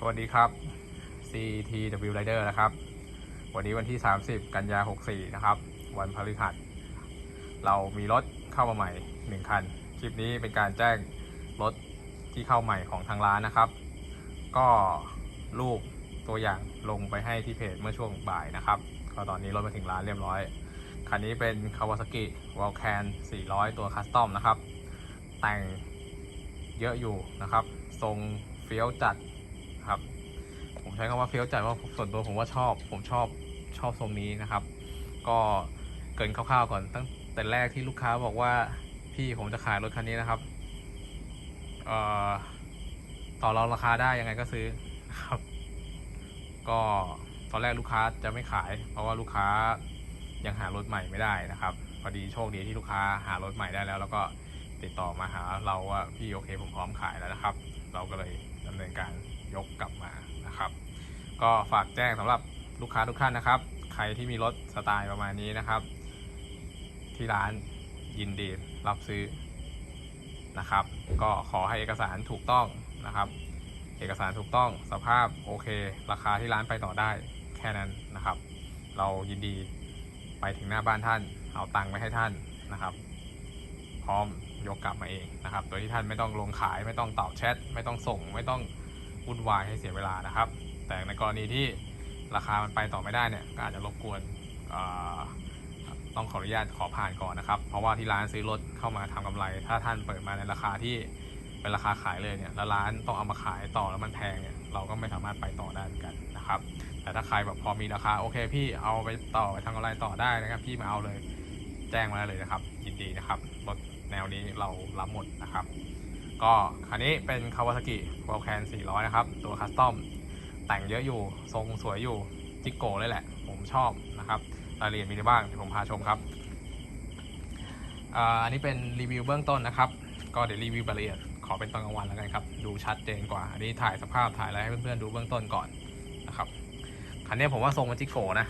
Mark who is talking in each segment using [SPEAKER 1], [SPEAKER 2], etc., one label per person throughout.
[SPEAKER 1] สวัสดีครับ CTW Rider นะครับ วันนี้วันที่ 30 กันยา 64 นะครับ วันพฤหัส เรามีรถเข้ามาใหม่ 1 คัน คลิปนี้เป็นการแจ้งรถที่เข้าใหม่ของทางร้านนะครับ ก็รูปตัวอย่างลงไปให้ที่เพจเมื่อช่วงบ่ายนะครับ ก็ตอนนี้รถมาถึงร้านเรียบร้อย คันนี้เป็น Kawasaki Vulcan 400 ตัวคัสตอมนะครับ แต่งเยอะอยู่นะครับ ทรงเฟี้ยวจัด ครับ ผมใช้คำว่าเฟี้ยวจัดว่าส่วนตัวผมว่าชอบ ผมชอบชอบทรงนี้นะครับ ก็เกินคร่าวๆก่อนตั้งแต่แรกที่ลูกค้าบอกว่าพี่ผมจะขายรถคันนี้นะครับเอ่อต่อรองราคาได้ยังไงก็ซื้อครับ ก็ตอนแรกลูกค้าจะไม่ขาย เพราะว่าลูกค้ายังหารถใหม่ไม่ได้นะครับพอดีโชคดีที่ลูกค้าหารถใหม่ได้แล้ว แล้วก็ติดต่อมาหาเราว่าพี่โอเคผมพร้อมขายแล้วนะครับ เราก็เลยดำเนินการ ยกกลับมานะครับ ก็ฝากแจ้งสำหรับลูกค้าทุกท่านนะครับ ใครที่มีรถสไตล์ประมาณนี้นะครับ ที่ร้านยินดีรับซื้อนะครับ ก็ขอให้เอกสารถูกต้องนะครับ เอกสารถูกต้องสภาพโอเค ราคาที่ร้านไปต่อได้แค่นั้นนะครับ เรายินดีไปถึงหน้าบ้านท่าน เอาตังค์ไปให้ท่านนะครับ พร้อมยกกลับมาเองนะครับ โดยที่ท่านไม่ต้องลงขายไม่ต้องตอบแชท ไม่ต้องส่งไม่ต้อง วุ่นวายให้เสียเวลานะครับ แต่ในกรณีที่ราคามันไปต่อไม่ได้เนี่ยก็อาจจะรบกวนต้องขออนุญาตขอผ่านก่อนนะครับ เพราะว่าที่ร้านซื้อรถเข้ามาทำกำไร ถ้าท่านเปิดมาในราคาที่เป็นราคาขายเลยเนี่ยแล้วร้านต้องเอามาขายต่อแล้วมันแพงเนี่ยเราก็ไม่สามารถไปต่อได้เหมือนกันนะครับ แต่ถ้าใครแบบพอมีราคาโอเคพี่เอาไปต่อไปทำกำไรต่อได้นะครับ พี่มาเอาเลยแจ้งมาได้เลยนะครับยินดีนะครับรถแนวนี้เรารับหมดนะครับ ก็คันนี้เป็น Kawasaki Vulcan 400 นะครับ ตัวคัสตอมแต่งเยอะอยู่ ทรงสวยอยู่ จิกโก้เลยแหละ ผมชอบนะครับรายละเอียดมีอะไรบ้างเดี๋ยวผมพาชมครับ อันนี้เป็นรีวิวเบื้องต้นนะครับ ก็เดี๋ยวรีวิวรายละเอียดขอเป็นตอนกลางวันแล้วกันครับ ดูชัดเจนกว่า อันนี้ถ่ายสภาพถ่ายอะไรให้เพื่อนๆดูเบื้องต้นก่อนนะครับคันนี้ผมว่าทรงมันจิกโก้นะ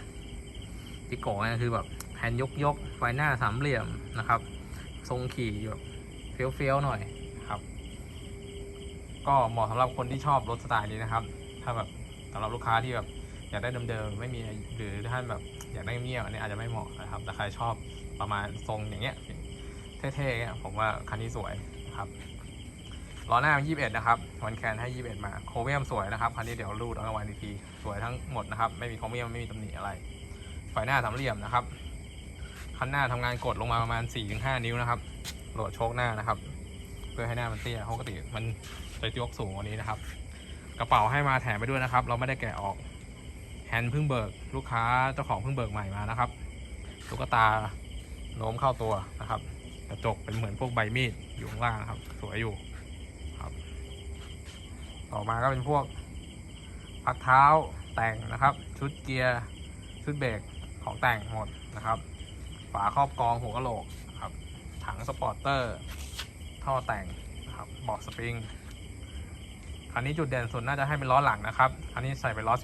[SPEAKER 1] จิกโก้เนี่ยคือแบบแฮนด์ยกยกไฟหน้าสามเหลี่ยมนะครับ ทรงขี่แบบเฟี้ยวๆหน่อย ก็เหมาะสำหรับคนที่ชอบรถสไตล์นี้นะครับ ถ้าแบบสำหรับลูกค้าที่แบบอยากได้เดิมๆไม่มีหรือท่านแบบอยากได้เงียบอันนี้อาจจะไม่เหมาะนะครับ แต่ใครชอบประมาณทรงอย่างเงี้ยเท่ๆเนี่ยผมว่าคันนี้สวยนะครับล้อหน้า21 นะครับวันแคนให้ 21 มาโคเมียมสวยนะครับคันนี้เดี๋ยวรูดเอารางวัลอีกทีสวยทั้งหมดนะครับ ไม่มีโคเมียมไม่มีตำหนิอะไรไฟหน้าสามเหลี่ยมนะครับคันหน้าทำงานกดลงมาประมาณ 4-5 นิ้วนะครับโหลดโชคหน้านะครับ พื่อให้หน้ามันเตี้ยปกติมันจะยกสูงกว่านี้นะครับ กระเป๋าให้มาแถมไปด้วยนะครับ เราไม่ได้แกะออกแฮนด์เพิ่งเบิก ลูกค้าเจ้าของเพิ่งเบิกใหม่มานะครับตุ๊กตาโน้มเข้าตัวนะครับ กระจกเป็นเหมือนพวกใบมีดอยู่ข้างล่างครับ สวยอยู่ครับ ต่อมาก็เป็นพวกพักเท้าแต่งนะครับ ชุดเกียร์ชุดเบรกของแต่งหมดนะครับ ฝาครอบกรองหัวกะโหลกครับ ถังสปอร์เตอร์ ท่อแต่งนะครับเบาะสปริงคันนี้จุดเด่นสุดน่าจะให้เป็นล้อหลังนะครับคันนี้ใส่เป็นล้อ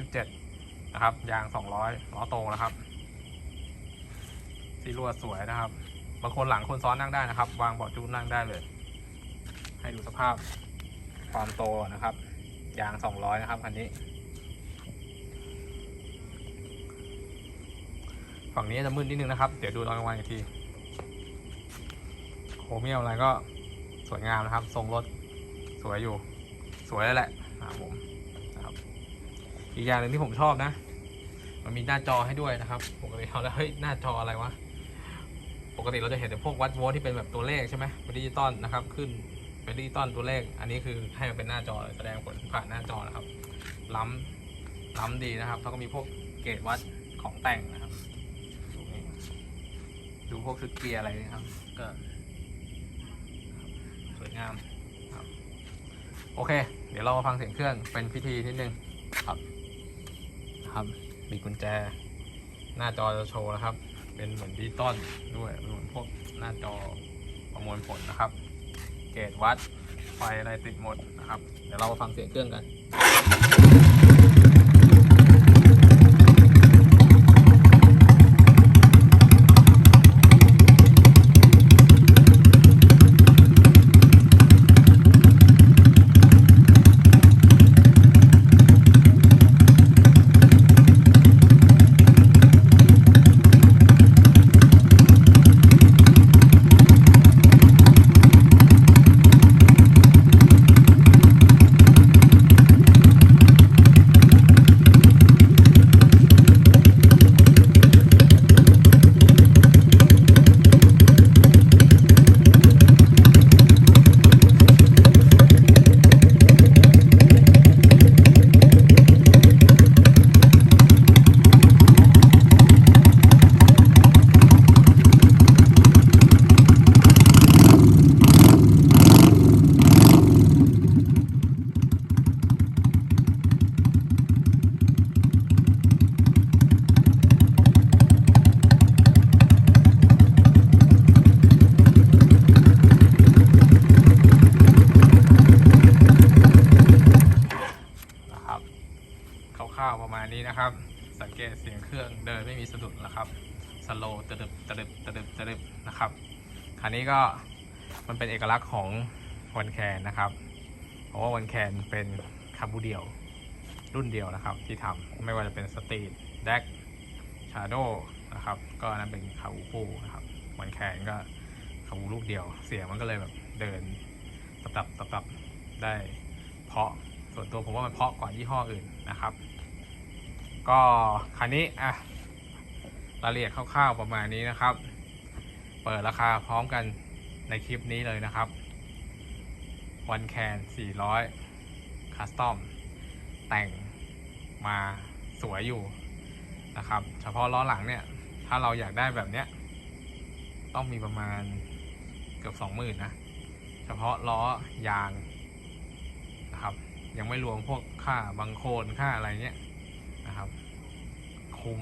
[SPEAKER 1] 17 นะครับ ยาง 200 ล้อโตนะครับสีลวดสวยนะครับ บางคนหลังคนซ้อนนั่งได้นะครับ วางเบาะจูนนั่งได้เลย ให้ดูสภาพความโตนะครับ ยาง 200 นะครับคันนี้ ฝั่งนี้จะมืดนิดนึงนะครับ เดี๋ยวดูตอนกลางวันอีกทีโคเมียมอะไรก็ สวยงามนะครับ ทรงรถสวยอยู่ สวยแล้วแหละครับผมนะครับ อีกอย่างหนึ่งที่ผมชอบนะ มันมีหน้าจอให้ด้วยนะครับปกติเราแล้วเฮ้ยหน้าจออะไรวะปกติเราจะเห็นแต่พวกวัดโวลต์ที่เป็นแบบตัวเลขใช่ไหมเป็นดิจิตอลนะครับ ขึ้นเป็นดิจิตอลตัวเลข อันนี้คือให้มันเป็นหน้าจอแสดงผลผ่านหน้าจอนะครับ ล้ำล้ำดีนะครับแล้วก็มีพวกเกจวัดของแต่งนะครับดูพวกชุดเกียร์อะไรนะครับ ก็ วยงามครับโอเค เดี๋ยวเรามาฟังเสียงเครื่องเป็นพิธีนิดนึงครับครับมีกุญแจ หน้าจอจะโชว์นะครับ เป็นเหมือนดิจิตอลด้วยเหมือนพวกหน้าจอประมวลผลนะครับ เกจวัดไฟอะไรติดหมดนะครับ เดี๋ยวเรามาฟังเสียงเครื่องกัน ร่าวๆประมาณนี้นะครับ สังเกตเสียงเครื่องเดินไม่มีสะดุดนะครับสโลตะดึบตะดึบตะดึบตะดึบนะครับคันนี้ก็มันเป็นเอกลักษณ์ของวันแคนนะครับ เพราะว่าวันแคนเป็นคาบูเดียวรุ่นเดียวนะครับ ที่ทำไม่ว่าจะเป็นสตรีทแดกชาโดนะครับ ก็นั้นเป็นคาบูคู่นะครับวันแคนก็คาบูลูกเดียว เสียงมันก็เลยแบบเดินตับตับตับตับได้เพาะส่วนตัวผมว่ามันเพาะกว่ายี่ห้ออื่นนะครับ ก็คันนี้อะรายละเอียดคร่าวๆประมาณนี้นะครับ เปิดราคาพร้อมกันในคลิปนี้เลยนะครับวันแคน400คัสตอมแต่งมาสวยอยู่นะครับ เฉพาะล้อหลังเนี่ย ถ้าเราอยากได้แบบเนี้ย ต้องมีประมาณเกือบ20,000นะ เฉพาะล้อยางนะครับ ยังไม่รวมพวกค่าบังโคนค่าอะไรเนี้ย นะครับ คุ้ม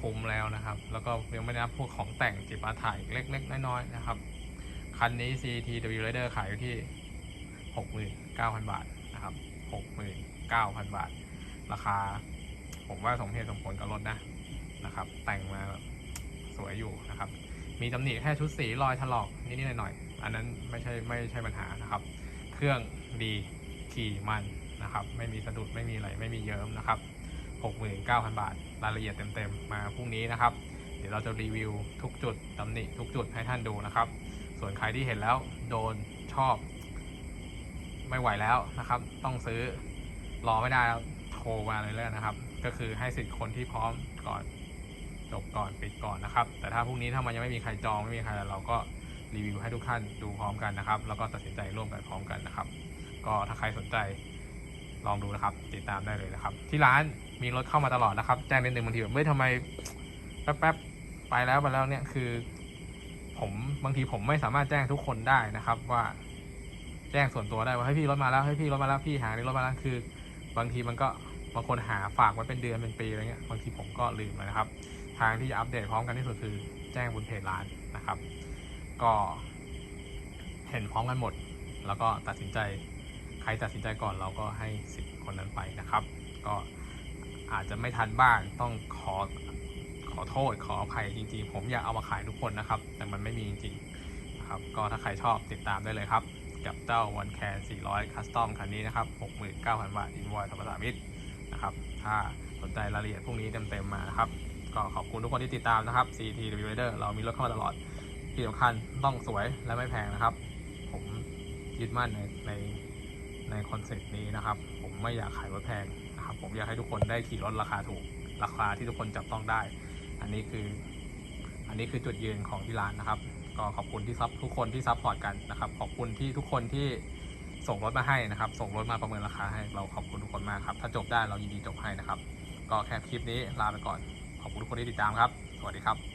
[SPEAKER 1] คุ้มแล้วนะครับ แล้วก็ยังไม่ได้นับพวกของแต่งจิปาถ่ายเล็ก ๆ น้อยๆนะครับ คันนี้ CTW Rider ขายอยู่ที่ 69,000 บาทนะครับ69,000 บาท ราคา ผมว่าสมเหตุสมผลกับรถนะนะครับ แต่งมาสวยอยู่นะครับ มีตำหนิแค่ชุดสีรอยถลอกนิดๆหน่อยๆอันนั้นไม่ใช่ไม่ใช่ปัญหานะครับ เครื่องดีขี่มันนะครับ ไม่มีสะดุดไม่มีอะไรไม่มีเยิ้มนะครับ 69,000 บาท รายละเอียดเต็มๆ มาพรุ่งนี้นะครับ เดี๋ยวเราจะรีวิวทุกจุดตำหนิทุกจุดให้ท่านดูนะครับ ส่วนใครที่เห็นแล้วโดนชอบ ไม่ไหวแล้วนะครับ ต้องซื้อรอไม่ได้แล้วโทรมาเลยแล้วนะครับ ก็คือให้สิทธิ์คนที่พร้อมก่อนจบก่อนปิดก่อนนะครับ แต่ถ้าพรุ่งนี้ถ้ามันยังไม่มีใครจองไม่มีใครอะไรเราก็รีวิวให้ทุกท่านดูพร้อมกันนะครับ แล้วก็ตัดสินใจร่วมกันพร้อมกันนะครับ ก็ถ้าใครสนใจ ลองดูนะครับ ติดตามได้เลยนะครับ ที่ร้านมีรถเข้ามาตลอดนะครับ แจ้งนิดนึงบางทีแบบเฮ้ยทำไมแป๊บๆไปแล้วไปแล้วเนี่ยคือ ผมบางทีผมไม่สามารถแจ้งทุกคนได้นะครับ ว่าแจ้งส่วนตัวได้ว่าให้พี่รถมาแล้วให้พี่รถมาแล้วพี่หานี่รถมาแล้วคือ บางทีมันก็บางคนหาฝากไว้เป็นเดือนเป็นปีอะไรเงี้ยบางทีผมก็ลืมนะครับ ทางที่จะอัปเดตพร้อมกันที่สุดคือแจ้งบนเพจร้านนะครับ ก็เห็นพร้อมกันหมด แล้วก็ตัดสินใจ ใครตัดสินใจก่อนเราก็ให้สิทธิ์คนนั้นไปนะครับ ก็อาจจะไม่ทันบ้างต้องขอขอโทษขออภัยจริงๆ ผมอยากเอามาขายทุกคนนะครับ แต่มันไม่มีจริงๆนะครับก็ถ้าใครชอบติดตามได้เลยครับ กับเจ้าวันแคร์400 คัสตอมคันนี้นะครับ 69,000 บาทอินวอยธรรมศามิตรนะครับถ้าสนใจรายละเอียดพวกนี้เต็มๆมานะครับ ก็ขอบคุณทุกคนที่ติดตามนะครับ CTW Rider เรามีรถเข้ามาตลอดที่สำคัญต้องสวยและไม่แพงนะครับ ผมยึดมั่นในใน ในคอนเซ็ปต์นี้นะครับ ผมไม่อยากขายรถแพงนะครับ ผมอยากให้ทุกคนได้ขี่รถราคาถูก ราคาที่ทุกคนจับต้องได้ อันนี้คือ อันนี้คือจุดยืนของที่ร้านนะครับ ก็ขอบคุณที่ซับทุกคนที่ซัพพอร์ตกันนะครับ ขอบคุณที่ทุกคนที่ส่งรถมาให้นะครับ ส่งรถมาประเมินราคาให้ เราขอบคุณทุกคนมากครับ ถ้าจบได้เรายินดีจบให้นะครับ ก็แค่คลิปนี้ลาไปก่อน ขอบคุณทุกคนที่ติดตามครับ สวัสดีครับ